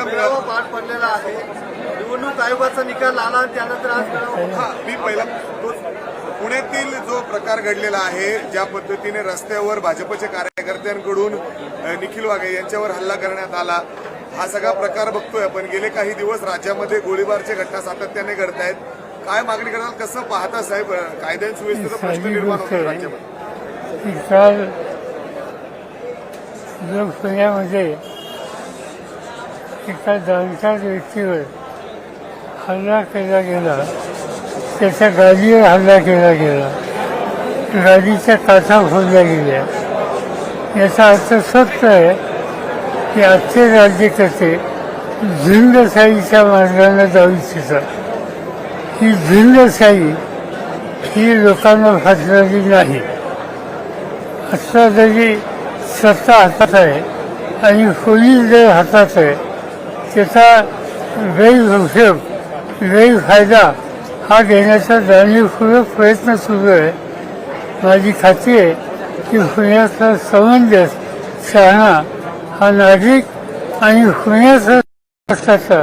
मेळावा पार पडलेला आहे निवडणूक आयोगाचा निकाल आला आणि त्यानंतर आज हा मी पहिला पुण्यातील जो प्रकार घडलेला आहे ज्या पद्धतीने रस्त्यावर भाजपचे कार्यकर्त्यांकडून निखिल वाघे यांच्यावर हल्ला करण्यात आला हा सगळा प्रकार बघतोय आपण गेले काही दिवस राज्यामध्ये गोळीबारचे घटना सातत्याने घडत आहेत काय मागणी करतात कसं पाहता साहेब अ, कायदा आणि सुव्यवस्थेचा प्रश्न निर्माण होतो आहे. राज्यामध्ये लोकसभेमध्ये एका जाणकार व्यक्तीवर हल्ला केला गेला. त्याच्या गाडीवर हल्ला केला गेला. गाडीच्या काथा फोडल्या गेल्या. याचा अर्थ सत्य आहे की आजचे राज्यकर्ते झुंडशाहीच्या मार्गाने जाऊ इच्छितात. ही झुंडशाही ही लोकांना फासणारी नाही. आत्ता जरी सत्ता हातात आहे आणि पोलीस जर हातात आहे त्याचा गैरउपयोग गैरफायदा हा देण्याचा जाणीवपूर्वक प्रयत्न सुरू आहे. माझी खात्री आहे की पुण्याचा समंजस शहाणा हा नागरिक आणि पुण्याचा पक्षाचा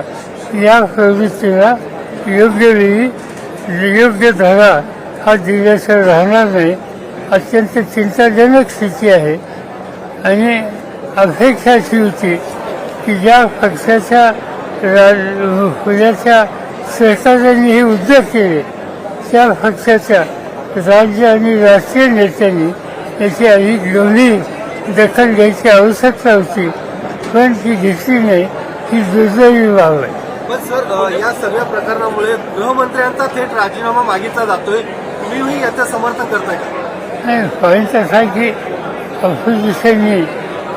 या प्रवृत्तीला योग्य वेळी योग्य धडा हा दिल्याशिवाय राहणार नाही. अत्यंत चिंताजनक स्थिती आहे आणि अपेक्षा अशी होती. की ज्या पक्षाच्या रा- पुण्याच्या सरकारने हे उद्योग केले. त्या पक्षाच्या राज्य आणि राष्ट्रीय नेत्यांनी याची अधिक गंभीर दखल घ्यायची आवश्यकता होती पण ती घेतली नाही ही दुर्दैवी बाब आहे. पण सर या सगळ्या प्रकरणामुळे गृहमंत्र्यांचा थेट राजीनामा मागितला जातोय. तुम्हीही याचं समर्थन करताय नाही पॉईंट असा की अपोजिशननी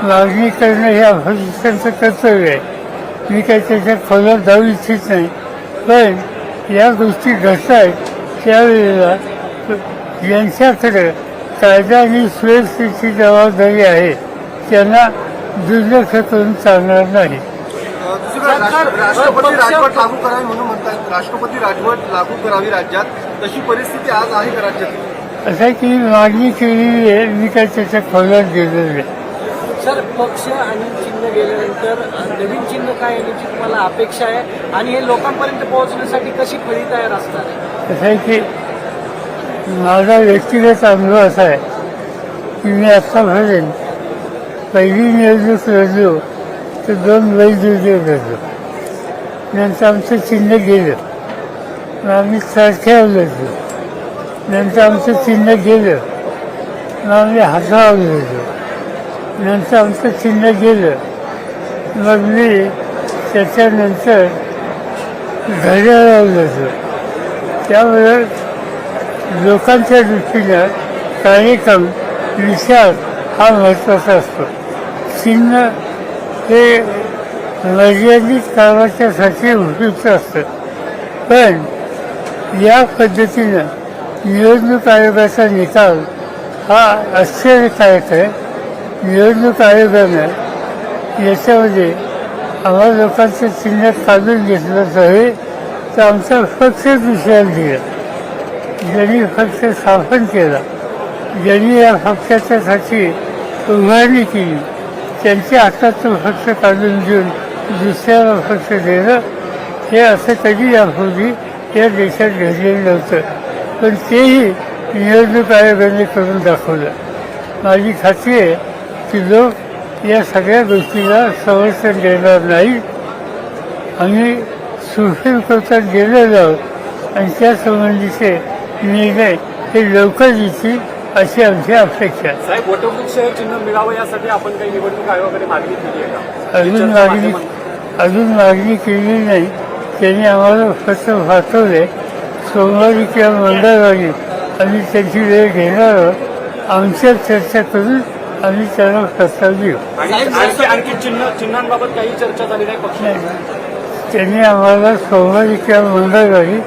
मागणी करणं हे अपोजिशनचं कर्तव्य आहे. मी काही त्याच्या खोलात जाऊ इच्छित नाही. पण या गोष्टी घडत आहेत त्यावेळेला यांच्याकडे कायदा आणि सुव्यवस्थेची जबाबदारी आहे. त्यांना दुर्लक्ष करून चालणार नाही. राष्ट्रपती राजवट लागू करावी म्हणून म्हणतात. राष्ट्रपती राजवट लागू करावी राज्यात. तशी परिस्थिती आज आहे का राज्यात? असं आहे की मागणी केलेली आहे मी काही त्याच्या खोलात गेलेलं नाही. सर पक्ष आणि चिन्ह गेल्यानंतर नवीन चिन्ह काय याची तुम्हाला अपेक्षा आहे आणि हे लोकांपर्यंत पोहोचण्यासाठी कशी फळी तयार असणार आहे? आहे की माझा व्यक्तिगत अनुभव असा आहे की मी आत्तापर्यंत पहिली निवडणूक लढलो तर दोन वैद्युतीय लढलो. नंतर आमचं चिन्ह गेलं मग आम्ही सारख्यावर लढलो. नंतर आमचं चिन्ह गेलं मग आम्ही हातावर लढलो. नंतर आमचं चिन्ह गेलं. मग मी त्याच्यानंतर घड्याळावर लढलो त्यामुळे लोकांच्या दृष्टीनं कार्यक्रम विचार हा महत्त्वाचा असतो. चिन्ह हे मर्यादित कामाच्यासाठी उपयुक्त असतं. पण या पद्धतीनं निवडणूक आयोगाचा निकाल हा आश्चर्यकारक आहे. निवडणूक आयोगानं याच्यामध्ये आम्हा लोकांचं चिन्ह काढून घेतलं हवे तर आमचा पक्ष दुसऱ्याला दिला. ज्यांनी पक्ष स्थापन केला ज्यांनी या पक्षाच्यासाठी उभारणी केली त्यांच्या हातातून पक्ष काढून घेऊन दुसऱ्याला पक्ष देणं हे असं कधी यापूर्वी या देशात घडलेलं नव्हतं. पण तेही निवडणूक आयोगाने करून दाखवलं. माझी खात्री आहे लोक या सगळ्या गोष्टीला समर्थन देणार नाही. आम्ही सुप्रीम कोर्टात गेलेलो आहोत आणि त्या संबंधीचे निर्णय हे लवकर येतील अशी आमची अपेक्षा आहे. साहेब वटवृक्ष चिन्ह मिळावं यासाठी आपण काही निवडणूक आयोगाकडे मागणी केली आहे का? अजून मागणी अजून मागणी केली नाही. त्यांनी आम्हाला फक्त पाठवले. सोमवारी किंवा मंगळवारी आम्ही त्यांची वेळ घेणार आहोत. आमच्यात चर्चा करून आम्ही त्यांना प्रस्ताव देऊ आणि आणखी आणखी चिन्ह चिन्हांबाबत काही चर्चा झाली नाही त्यांनी आम्हाला सोमवारी किंवा मंगळवारी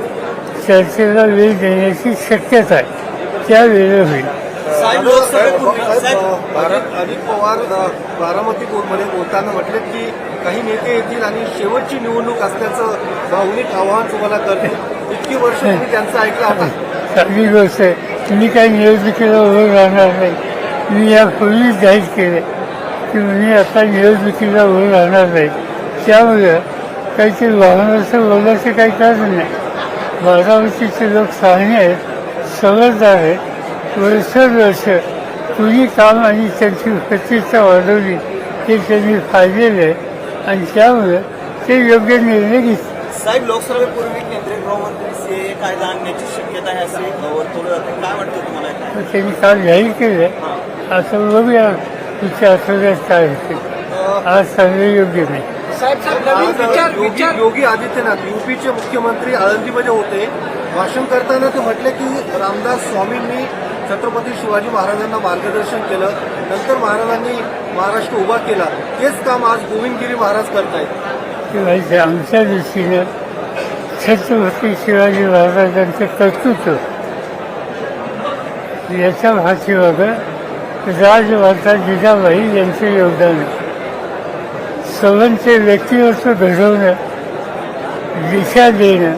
चर्चेला वेळ देण्याची शक्यता आहे. त्या वेळेला होईल. साहेब अजित पवार बारामती मध्ये बोलताना म्हटले की काही नेते येतील आणि शेवटची निवडणूक असल्याचं भावनिक आवाहन तुम्हाला करतील. इतकी वर्ष तुम्ही त्यांचं ऐकलं आता चांगली गोष्ट आहे. मी काही निवडणुकीला उभं राहणार नाही. मी यापूर्वीच जाहीर केले की मी आता निवडणुकीला उभं राहणार नाही. त्यामुळे काहीतरी वाहनाचं बोलायचं काही कारण नाही. बारामतीचे लोक शहाणे आहेत समजदार आहेत. वर्षोवर्ष कुणी काम आणि त्यांची प्रतिष्ठा वाढवली ते त्यांनी पाहिलेलं आहे आणि त्यामुळे ते योग्य निर्णय घेतले. साहेब लोकसभेपूर्वी केंद्रीय गृहमंत्री सीए कायदा आणण्याची शक्यता आहे असे वर्तवलं जाते काय वाटतं तुम्हाला त्यांनी काल जाहीर केलं असं बघूया आठवड्यात काय होते. आज सांगणं योग्य नाही. विचार आज योगी विचार योगी आदित्यनाथ युपीचे मुख्यमंत्री आळंदीमध्ये होते. भाषण करताना ते म्हटले की रामदास स्वामींनी छत्रपती शिवाजी महाराजांना मार्गदर्शन केलं. नंतर महाराजांनी महाराष्ट्र उभा केला. तेच काम आज गोविंदगिरी महाराज करतायत. आमच्या दृष्टीनं छत्रपती शिवाजी महाराजांचं कर्तृत्व याच्या पाठीमागं राजमाता जिजाबाई यांचे योगदान सर्वांचे व्यक्तिमत्व घडवणं दिशा देणं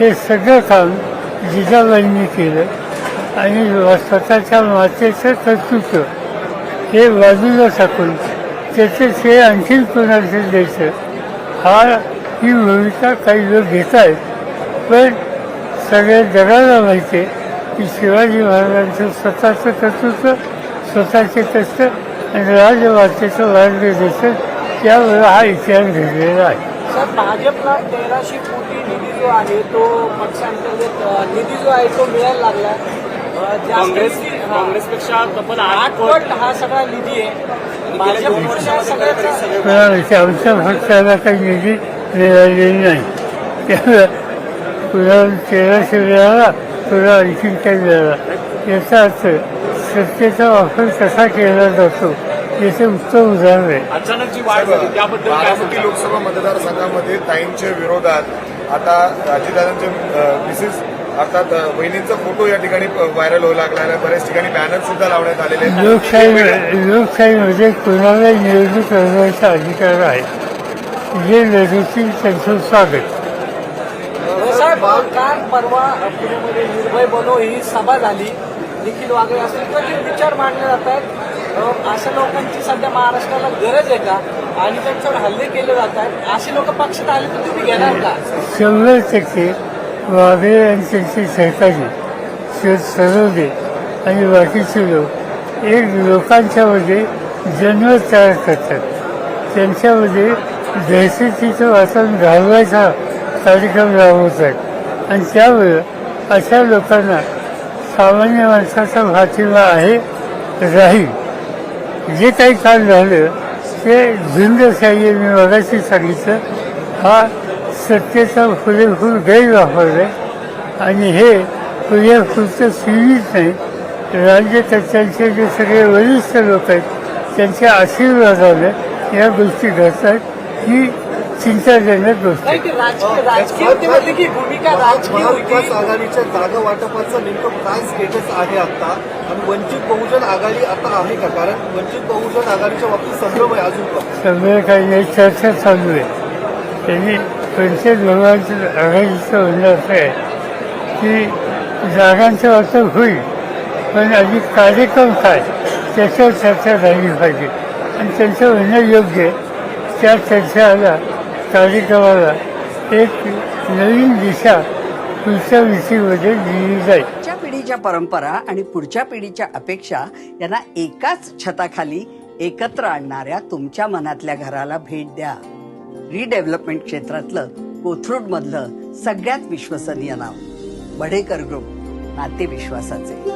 हे सगळं काम जिजाबाईंनी केलं. आणि स्वतःच्या मातेचं कर्तृत्व हे बाजूला टाकून त्याचे ते आणखीन कोणाचे द्यायचं? हा ही भूमिका काही लोक घेत आहेत पण सगळ्या जगाला माहिती आहे की शिवाजी महाराजांचं स्वतःचं कर्तृत्व स्वतःचे कष्ट आणि राजमातेचं मार्गदर्शन त्यामुळे हा इतिहास घडलेला आहे साहेब भाजपला तेराशे कोटी निधी जो आहे तो पक्षांतर्गत निधी जो आहे तो मिळायला लागला काँग्रेस निधी- हा. काँग्रेसपेक्षा तब्बल हा सगळा निधी आहे आमच्या पक्षाला काही निधी मिळालेली नाही त्यामुळे कुणाला तेराशे मिळाला आणखीन काही मिळाला याचा अर्थ सत्तेचा वापर कसा केला जातो याचे उत्तम उदाहरण आहे अचानक जी वाढ झाली. त्याबद्दल काय बारामती लोकसभा मतदारसंघामध्ये ताईंच्या विरोधात आता अजितदादांचे मिसेस अर्थात अ, बहिणींचा फोटो या ठिकाणी व्हायरल होऊ लागला आहे. बऱ्याच ठिकाणी बॅनर सुद्धा लावण्यात आलेले आहेत. लोकशाही लोकशाहीमध्ये कुणाला निवडणूक लढवायचा अधिकार आहे. जे लढवतील त्यांचं स्वागत. साहेब काल परवा पुण्यामध्ये निर्भय बनो ही सभा झाली. निखिल वागळे असतील किंवा जे विचार मांडले जात आहेत. अशा लोकांची सध्या महाराष्ट्राला गरज आहे का? आणि त्यांच्यावर हल्ले केले जात आहेत. असे लोक पक्षात आले तर तुम्ही घेणार का? शंभर टक्के वाघे आणि त्यांचे सहकारी शिव सरोदे आणि बाकीचे लोक एक लोकांच्यामध्ये जन्म तयार करतात. त्यांच्यामध्ये दहशतीचं वातावरण घालवायचा कार्यक्रम राबवतात. आणि त्यामुळे अशा लोकांना सामान्य माणसाचा पाठिंबा आहे राहील. जे काही काल झालं ते झुंडशाही मी मगाशी सांगितलं. हा सत्तेचा पुरेपूर गैरवापर आहे. आणि हे पुरेपूरचं सीमित नाही. राज्यकर्त्यांचे जे सगळे वरिष्ठ लोक आहेत त्यांच्या आशीर्वादाने या गोष्टी घडतात ही गोष्ट राजकीयतेमध्ये की भूमिका राजकीय महाविकास होती आघाडीच्या जागा वाटपाचं नेमकं काय स्टेटस आहे आता? आणि वंचित बहुजन आघाडी आता आहे का? कारण वंचित बहुजन आघाडीच्या बाबतीत संभ्रम आहे अजून पण. सगळं काही नाही चर्चा चालू आहे. त्यांनी पंचायत भवनाचं आघाडीचं म्हणणं असं आहे की जागांचं वाटप होईल पण आधी कार्यक्रम काय त्याच्यावर चर्चा झाली पाहिजे. आणि त्यांचं म्हणणं योग्य आहे. त्या चर्चाला कार्यक्रमाला एक नवीन दिशा पुढच्या विषयीमध्ये दिली जाईल. पुढच्या पिढीच्या परंपरा आणि पुढच्या पिढीच्या अपेक्षा यांना एकाच छताखाली एकत्र आणणाऱ्या तुमच्या मनातल्या घराला भेट द्या. रिडेव्हलपमेंट क्षेत्रातलं कोथरूड मधलं सगळ्यात विश्वसनीय नाव बढेकर ग्रुप नाते विश्वासाचे